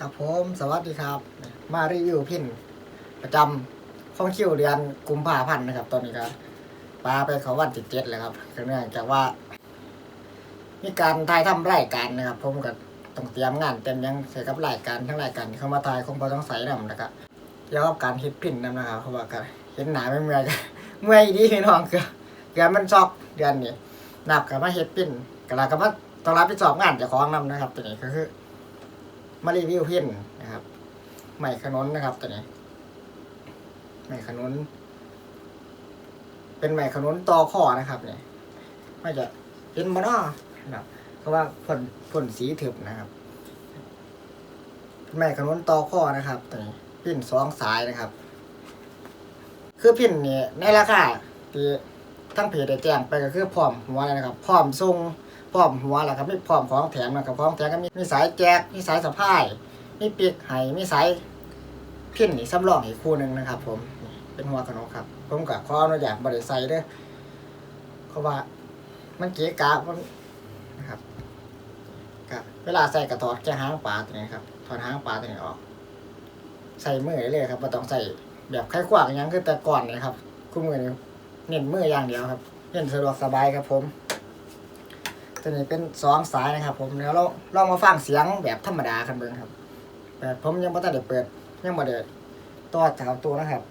ครับผมสวัสดีครับ มารีวิวพินประจำของคิวเดือนกุมภาพันธ์นะครับ ตอนนี้ก็ปลาไปเขาวันที่เจ็ดแล้วครับก็เนื่องจากว่า มีการถ่ายทำรายการนะครับ ผมก็ต้องเตรียมงานเต็มยังใส่กับรายการทั้งรายการเข้ามาถ่ายคงพอต้องใส่นำนะครับเกี่ยวกับการเฮ็ดพินนำนะครับเพราะว่าก็เห็นหนาไม่เมื่อยก็เมื่อยดีพี่น้องก็เดือนมันชอกเดือนนี้นับกับมาเฮ็ดพินก็แล้วก็มาต้องรับผิดชอบงานเจ้าของนำนะครับตัวนี้ก็คือ มารีวิวเพินนะครับ ใหม่ขนนนะครับตัวนี้ ใหม่ขนนเป็นใหม่ขนนตอข้อนะครับเนี่ยไม่จะเห็นมานาะนะครับเพราะว่าผลผลสีถึบนะครับใหม่ขนนตอข้อนะครับตัวนี้พิ้นสองสายนะครับ คือพิ้นนี่ในราคาที่ทั้งเพจได้แจ้งไปก็คือพร้อมหัวเลยนะครับ พร้อมทรง พร้อมหัวและครับมีพร้อมของแถมนะครับของแถมก็มีมีสายแจ็คมีสายสะพาย มีปีกไห้มีสายพินนี่สำรองอีกคู่หนึ่งนะครับ ผมเป็นหัวขนมครับ ผมกับข้ออนุญาตบริใส่เด้อเพราะว่ามันเก๋กะมันนะครับกะเวลาใส่กระถอดแค่หางปลาตัวนี้ครับถอดหางปลาตัวนี้ออก ใส่มือเลยครับไม่ต้องใส่แบบไข้ขวางยังคือแต่ก่อนเลยครับคู่มือนี้เน้นมืออย่างเดียวครับเน้นสะดวกสบายครับผม ตัวนี้เป็นสองสายนะครับผมเดี๋ยวเราลองมาฟังเสียงแบบธรรมดากันเบิ่งครับแต่ผมยังไม่ได้เปิดยังไม่ได้ตัวสาวตัวนะครับ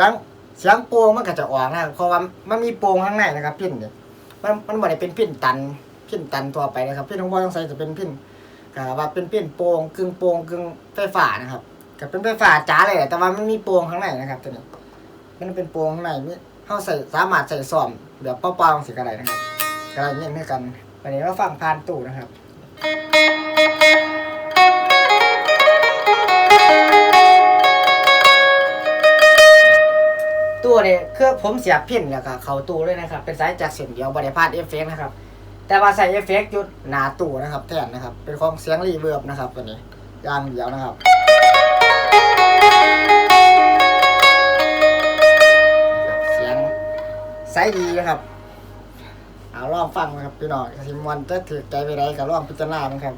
สียงเสียงโปงมันก็จะออกนะเพราะว่ามันมีโปงข้างในนะครับพินเนี่ยมันมันไม่ได้เป็นพินตันพินตันตัวไปนะครับพินของบอยต้องใส่จะเป็นพินก็ว่าเป็นพินโปงกึ่งโปงกึ่งไฟฟ้านะครับก็เป็นไฟฟ้าจ๋าเลยแต่ว่ามันมีโปงข้างในนะครับตัวนี้มันเป็นโปงข้างในนี่เขาใส่สามารถใส่ซ่อมแบบเปล่าๆสิกระไรนะครับกระไรเงี้ยให้กันวันนี้เราฟังผ่านตู้นะครับ ตู้เนี่ยคือผมเสียบพินแล้วก็เข้าตู้เลยนะครับ เป็นสายจากเสียงเดียวบริพาดเอฟเฟกนะครับ แต่ว่าใส่เอฟเฟกต์ยุดหนาตู้นะครับแทนนะครับ เป็นของเสียงรีเวิร์บนะครับตัวนี้ย่างเดียวนะครับเสียงไซส์ดีนะครับเอาลองฟังนะครับพี่น้องสิมวันจะถือใจไปได้ก็ลองพิจารณาครับ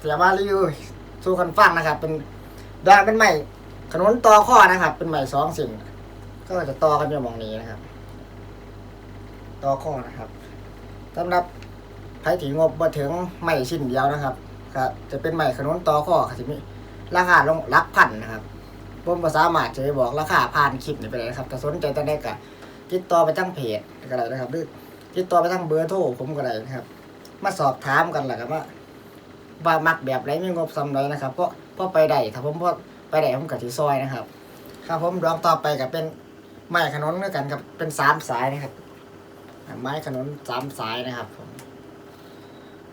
เสียมารีวิวสู่กันฟังนะครับ เป็นดางเป็นใหม่ขนุนต่อข้อนะครับ เป็นใหม่สองสิ่ง ก็จะต่อกันอยู่มองนี้นะครับ ต่อข้อนะครับสำหรับใครถี่งบมาถึงใหม่ชิ้นเดียวนะครับก็จะเป็นใหม่ขนุนต่อข้อค่ะสิมีราคาลงหลักพันนะครับผมก็สาหมาจะไปบอกราคาผ่านคลิปนี้ไปเลยนะครับถ้าสนใจจะได้ก็ติดต่อไปทั้งเพจก็ได้นะครับหรือติดต่อไปทั้งเบอร์โทรผมก็ได้นะครับ มาสอบถามกันแหละครับว่า ว่ามักแบบไรไมีงบสำไรนะครับเพราะเพราะไปได้ถ้าผมพอไปได้ผมกับที่ซอยนะครับ ครับผมดองต่อไปกับเป็นไม้ขนนด้วยกันครับเป็นสามสายนะครับ ไม้ขนนสามสายนะครับผม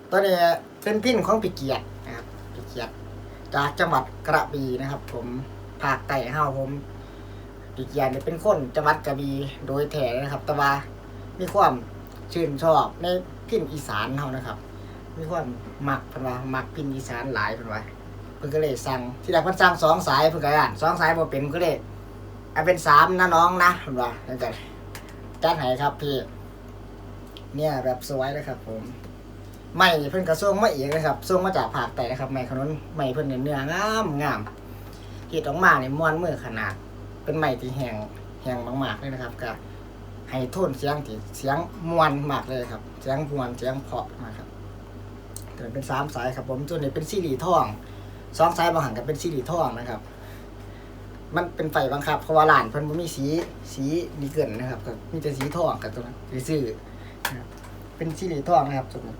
ตัวนี้เป็นพิ้นของปีเกียรตินะครับปีเกียรติจากจังหวัดกระบี่นะครับ ผมภาคใต้เฮาผมปีเกียรติเนี่ยเป็นคนจังหวัดกระบี่โดยแท้นะครับ แต่ว่ามีความชื่นชอบในพิ้นอีสานเฮานะครับ มีความมักเพิ่นว่ามักพินอีสานหลายเพิ่นว่าเพิ่นก็เลยสั่งที่แรกเพิ่นสั่งสองสายเพิ่นก็อ่านสองสายบ่เป็นเพิ่นก็เลยเอาเป็นสามนะน้องนะเพิ่นว่าจังซั่นจัดให้ครับพี่ เนี่ยแบบสวยเลยครับ ผมไม่เพิ่นกระส่งมาเองเลยครับส่งมาจากภาคใต้นะครับไม่ขนุนไม่เพิ่นเนี่ยเนื้องามงามเฮ็ดออกมาเนี่ยม้วนมือขนาด เป็นไม้ที่แห้งแห้งมากๆเลยนะครับ ก็ให้โทนเสียงที่เสียงมวนมากเลยครับ เสียงมวนเสียงเพาะมากครับ ตัวนี้เป็นสามสายครับผมตัวนี้เป็นซีรีทองสองสายบางหันกันเป็นซีรีทองนะครับ มันเป็นไฟบังคับเพราะว่าหลานเพิ่นบ่มีสีสีดีเกินนะครับก็มีแต่สีทองกับตัวนั้นซื้อเป็นซีรีทองนะครับตัวนี้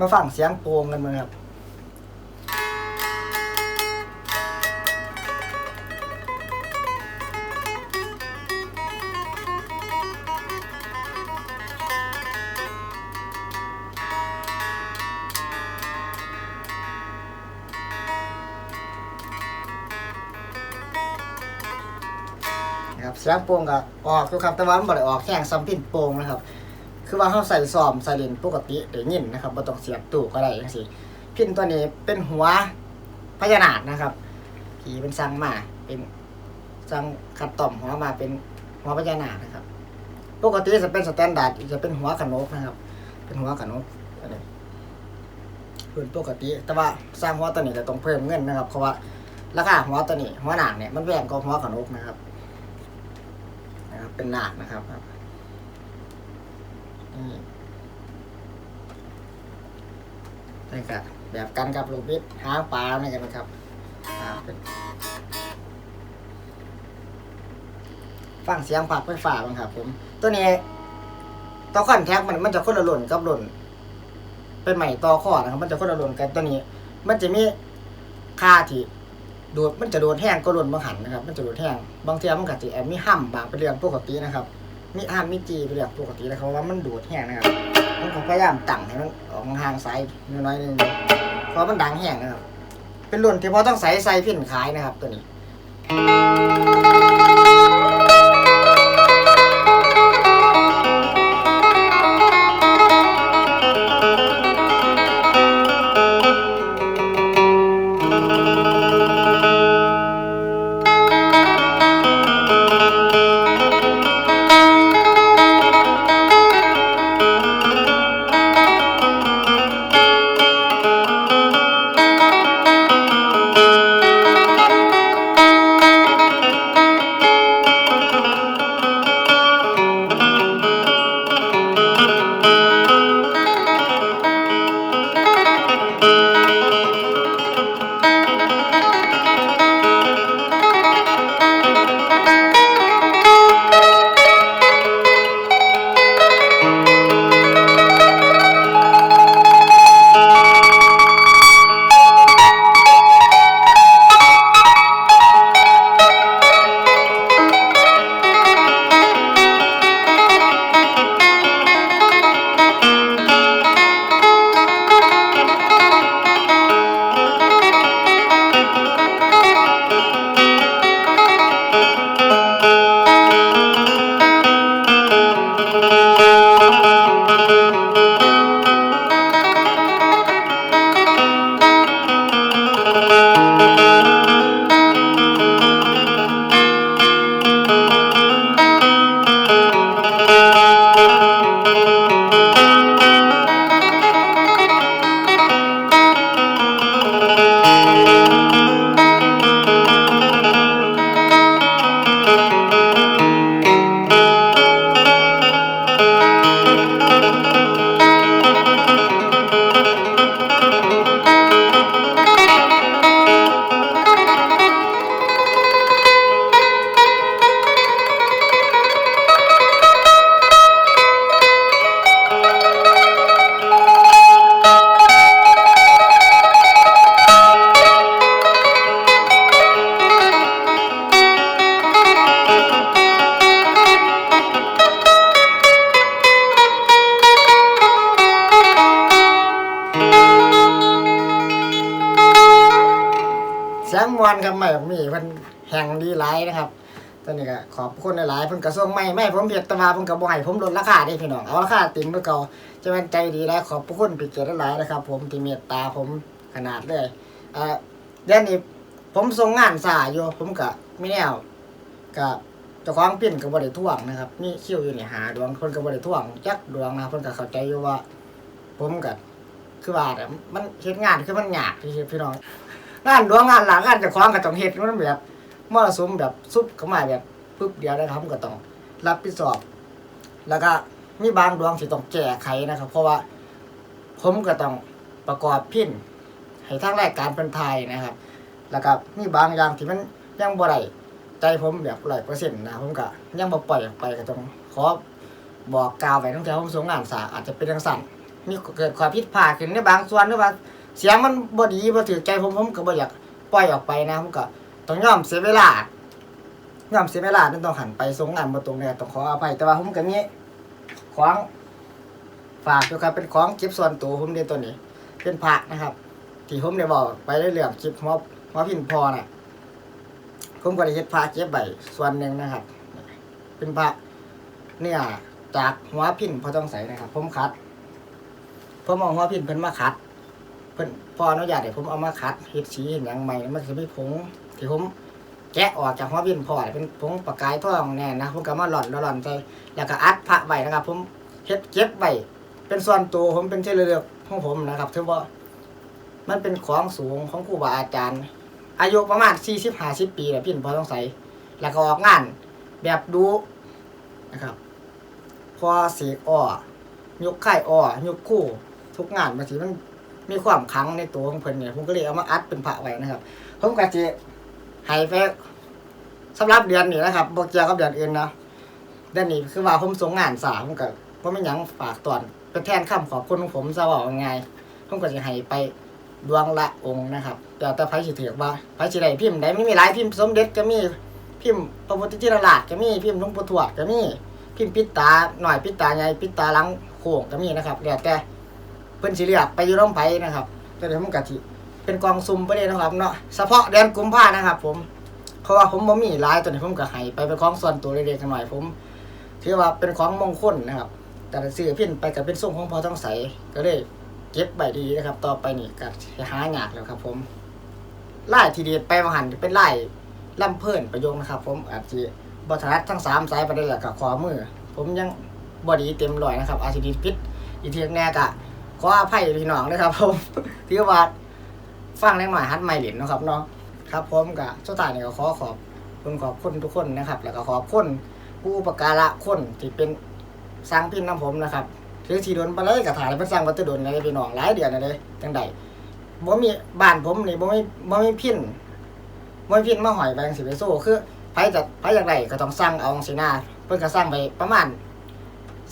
มาฟังเสียงโปรงกันมั้งครับ สียงโป่งก็ออกอยู่ครับแต่ว่ามันบ่ได้ออกแข่งซัมพินโป่งนะครับ คือว่าเขาใส่ซอมใส่เลนปกติได้ยินนะครับบ่ต้องเสียบตู้ก็ได้จังซี่พินตัวนี้เป็นหัวพญานาคนะครับผีเป็นสั่งมาเป็นสังคัดต่อมหัวมาเป็นหัวพญานาคนะครับ ปกติจะเป็นสแตนดาร์ดจะเป็นหัวขนกนะครับ เป็นหัวขนกอันนี้เป็นปกติ แต่ว่าสร้างหัวตัวนี้จะต้องเพิ่มเงินนะครับเพราะว่าราคาหัวตัวนี้หัวหนากเนี่ยมันแพงกว่าหัวขนกนะครับ เป็นหนากนะครับครับนี่ครับแบบกันกับลูกบิดหางปลานี่กันนะครับฟังเสียงผักไฟฟ้าบ้างครับ ผม ตัวนี้ต่อคอนแท็กมันมันจะคนละหล่นกับหล่นเป็นใหม่ต่อข้อนะครับ มันจะคนละหล่นกันตัวนี้ มันจะมีค่าที่ โดดมันจะโดดแห้งก็หล่นบางหันนะครับ มันจะโดดแห้งบางเทีมันก็จะแอบมีห้ำบางเป็นเรื่องปกตินะครับ มีห้ำมีจีเป็นเรื่องปกตินะครับว่ามันโดดแห้งนะครับมันก็พยายามตั้งให้มันออกหางสายน้อยนึงเพราะมันดังแห้งนะครับ เป็นรุ่นที่พอต้องใส่ใส่พิ้นขายนะครับ ตัวนี้ t h มวนครับไม่บอกมีเพิ่นแห่งดีหลายนะครับตอนนี้ก็ขอบคุณหลายๆเพิ่นกระทรวงไม่ไม่ผมเพียรตะวาเพิ่นก็บ่ให้ผมลดราคาเด้พี่น้องเอาราคาติ่มคือเก่าจะเป็นใจดีแล้วขอบพระคุณพี่เกียรติหลายนะครับ ผมที่เมตตาผมขนาดเลยอ่าเดี๋ยวนี้ผมส่งงานสายอยู่ผมก็ไม่แนวก็เจ้าของปิ้นก็บ่ได้ท่วงนะครับมีคิวอยู่นี่หาดวงเพิ่นก็บ่ได้ท่วงจักดวงนะครับเพิ่นก็เข้าใจอยู่ว่า ผมก็คือว่ามันเฮ็ดงานคือมันยากที่พี่น้อง งานหลวงงานหลังงานจะคล้าของก็ต้องเฮ็ดมันแบบมรสุมแบบซุบเข้ามาแบบปึ๊บเดียวนะครับก็ต้องรับผิดชอบ แล้วก็มีบางดวงที่ต้องแก้ไขนะครับ เพราะว่าผมก็ต้องประกอบพิ้นให้ทางรายการเป็นไทยนะครับ แล้วก็มีบางอย่างที่มันยังบ่ได้ใจผมแบบร้อยเปอร์เซ็นต์นะผมก็ยังบ่ปล่อยออกไปก็ต้องขอบอกกล่าวไว้ตั้งแต่ผมส่งงานสาอาจจะเป็นจังสั่นมีเกิดความผิดพลาดขึ้นในบางส่วนหรือว่า เสียงมันบดีบ่ถือใจผมผมก็บ่อยากปล่อยออกไปนะผมก็ต้องยอมเสียเวลายอมเสียเวลานั่นต้องหันไปส่งงานบ่ตรงเนี่ยต้องขออภัยแต่ว่าผมก็มีของฝากอยู่ครับเป็นของเก็บส่วนตัวผมเด้ตัวนี้ เป็นพระนะครับ ที่ผมได้บอกไปเรื่องคลิปหัวหัวพินพอน่ะผมก็ได้เฮ็ดพระเก็บไว้ส่วนหนึ่งนะครับ เป็นพระเนี่ยจากหัวพินพอต้องใส่นะครับ ผมคัดผมเอาหัวพินเพิ่นมาคัด เพิ่นพออนุญาตให้ผมเอามาคัดเฮ็ดสีเห็นหยังใหม่มันจะมีผงที่ผมแกะออกจากหัววินพอเนี่ยเป็นผงประกายทองแน่นะผมก็มาหล่อนหล่อนใส่แล้วก็อัดพระไว้นะครับ ผมเฮ็ดเก็บไว้เป็นส่วนตัวผมเป็นที่ระลึกของผมนะครับถือว่ามันเป็นของสูงของครูบาอาจารย์ อายุประมาณ40 50ปีแหละพี่พอต้องใส่แล้วก็ออกงานแบบดูนะครับ พอสีกอ้อยกไข่อ้อยกคู่ ทุกงานบางทีมัน มีความขังในตัวของเพิ่นเนี่ยผมก็เลยเอามาอัดเป็นพระไว้นะครับ ผมก็จะให้ไปสำหรับเดือนนี้นะครับบ่เกี่ยวกับเดือนอื่นนะเดือนนี้คือว่าผมส่งงานสาผมก็บ่มีหยังฝากตอนเป็นแทนคำขอบคุณของผมซะว่าว่าไงผมก็จะให้ไปดวงละองค์นะครับเดี๋ยวแต่ไผสิถือว่าไผสิได้พิมพ์ได้ไม่มีหลายพิมพ์สมเด็จก็มีพิมพ์พระพุทธจินราชก็มีพิมพ์หลวงปู่ทวดก็มีพิมพ์ปิดตาหน่อยปิดตาใหญ่ปิดตาลังโค้งก็มีนะครับแล้วแต่ พิ่นสิเรียกไปอยู่ร่มไผนะครับก็เดี๋ยวผมกะทิเป็นกองซุ่มไปเลยนะครับเนาะเฉพาะเดือนกุมภานะครับ ผมเพราะว่าผมบ่มีหลายตัวนี้ผมก็ให้ไปเป็นของส่วนตัวเล็กๆหน่อยผมถือว่าเป็นของมงคลนะครับ แต่ซื้อพินไปกับเป็นส่งของพอต้องใสก็เลยเก็บใบดีนะครับ ต่อไปนี่ก็สิหายากแล้วครับ ผมไล่ทีเดียดไปมาหันเป็นไล่ล่ำเพิ่นประโยงนะครับ ผมอาจจะบถนัดทั้งสามสายไปได้แหละกับขอมือ ผมยังบอดีเต็มร้อยนะครับ อาจจะดีพิษอีเทียงแน่กะ ขออภัยพี่น้องนะครับผมที่ว่าฟังเล็กหน่อยฮัดไม่เหรียญนะครับเนาะครับผมกับสุดท้ายนี่ก็ขอขอบคุณขอบคุณทุกคนนะครับ แล้วก็ขอบคุณผู้อุปการะคนที่เป็นสร้างพินน้ำผมนะครับถือสีโดนไปเลยกับถ่ายเป็นสร้างวัตถุดนเลยพี่น้องหลายเดือนเลยจังใดบ่มีบ้านผมนี่บ่มีบ่มีพินบ่มีพินมาหอยแบงสิไปโซ่คือไผจะไผอยากได้ก็ต้องสร้างเอาสิหน้าเพิ่นก็สร้างไปประมาณ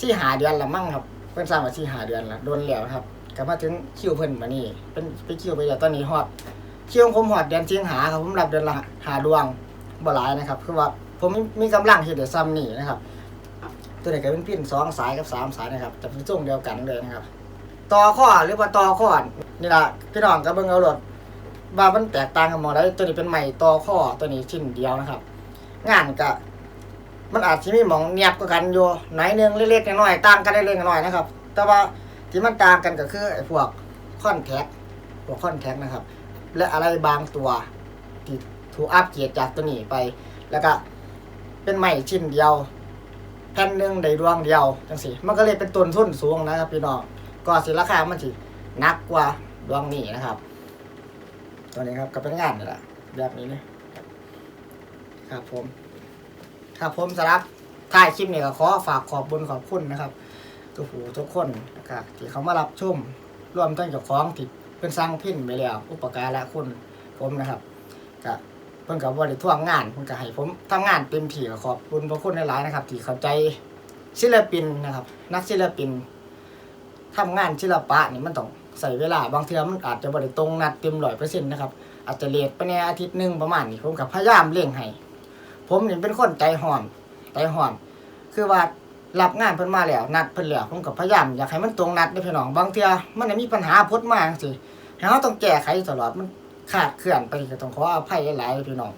สี่หาเดือนละมั้งครับ เพิ่นสร้างมาที่หาเดือนละโดนแล้วครับกลับมาถึงคิวเพิ่นมานี่เป็นไปคิวไปแล้วตอนนี้ฮอดคิวของผมฮอดเดือนสิงหาครับผมรับเดือนละหาดวงบ่หลายนะครับ คือว่าผมมีกำลังเฮ็ดได้ซ้ำนี่นะครับ ตัวนี้ก็เป็นพินสองสายกับสามสายนะครับจะเป็นช่วงเดียวกันเลยนะครับต่อข้อหรือว่าต่อข้อนี่ล่ะพี่น้องก็เบิ่งเอาโลดว่ามันแตกต่างกันหมดได้ตัวนี้เป็นใหม่ต่อข้อตัวนี้ชิ้นเดียวนะครับ งานก็ มันอาจจะมีหมองเนียบกับกันอยู่ไหนหนึ่งเล็กๆน้อยๆต่างกันเล็กๆน้อยๆนะครับ แต่ว่าที่มันต่างกันก็คือไอ้พวกคอนแทคพวกคอนแทคนะครับ และอะไรบางตัวที่ถูกอัปเกรดจากตัวนี้ไป แล้วก็เป็นใหม่ชิ้นเดียว แผ่นหนึ่งในดวงเดียวจังสิมันก็เลยเป็นต้นทุนสูงนะครับพี่น้องก็สิราคามันสิหนักกว่าดวงนี้นะครับ ตัวนี้ครับก็เป็นงานนี่แหละแบบนี้เลยครับผม ครับผมสำหรับท้ายคลิปนี้ก็ขอฝากขอบบุญขอบคุณนะครับ ทุกผู้ทุกคนนะครับที่เขามารับชมร่วมทั้งเจ้าของที่เป็นสร้างพินไปแล้ว อุปการะคุณผมนะครับก็เพิ่นกับบริท่วงงานเพิ่นก็ให้ผมทำงานเต็มที่ก็ขอบคุณพระคุณหลายๆนะครับ ที่เข้าใจศิลปินนะครับ นักศิลปินทำงานศิลปะนี่มันต้องใส่เวลาบางเทื่อมันอาจจะบริตรงนัดเต็มร้อยเปอร์เซ็นต์นะครับอาจจะเลทไปในอาทิตย์หนึ่งประมาณนี้ผมกับพยายามเร่งให้ ผมนี่เป็นคนใจห่อนใจห่อน คือว่ารับงานเพิ่นมาแล้ว นัดเพิ่นแล้วผมก็พยายามอยากให้มันตรงนัดเด้อพี่น้องบางเทื่อมันน่ะมีปัญหาพดมาจังซี่ให้เราต้องแก้ไขตลอดมันขาดเคลื่อนไปก็ต้องขออภัยหลายๆพี่น้อง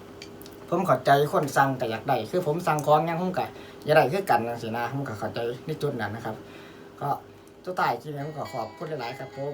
ผมเข้าใจคนสั่งก็อยากได้คือผมสั่งของยังผมก็อยากได้คือกันจังซี่นะผมก็เข้าใจในจุดนั้นนะครับ ก็สุดท้ายคลิปนี้ผมก็ขอบคุณหลายๆครับผม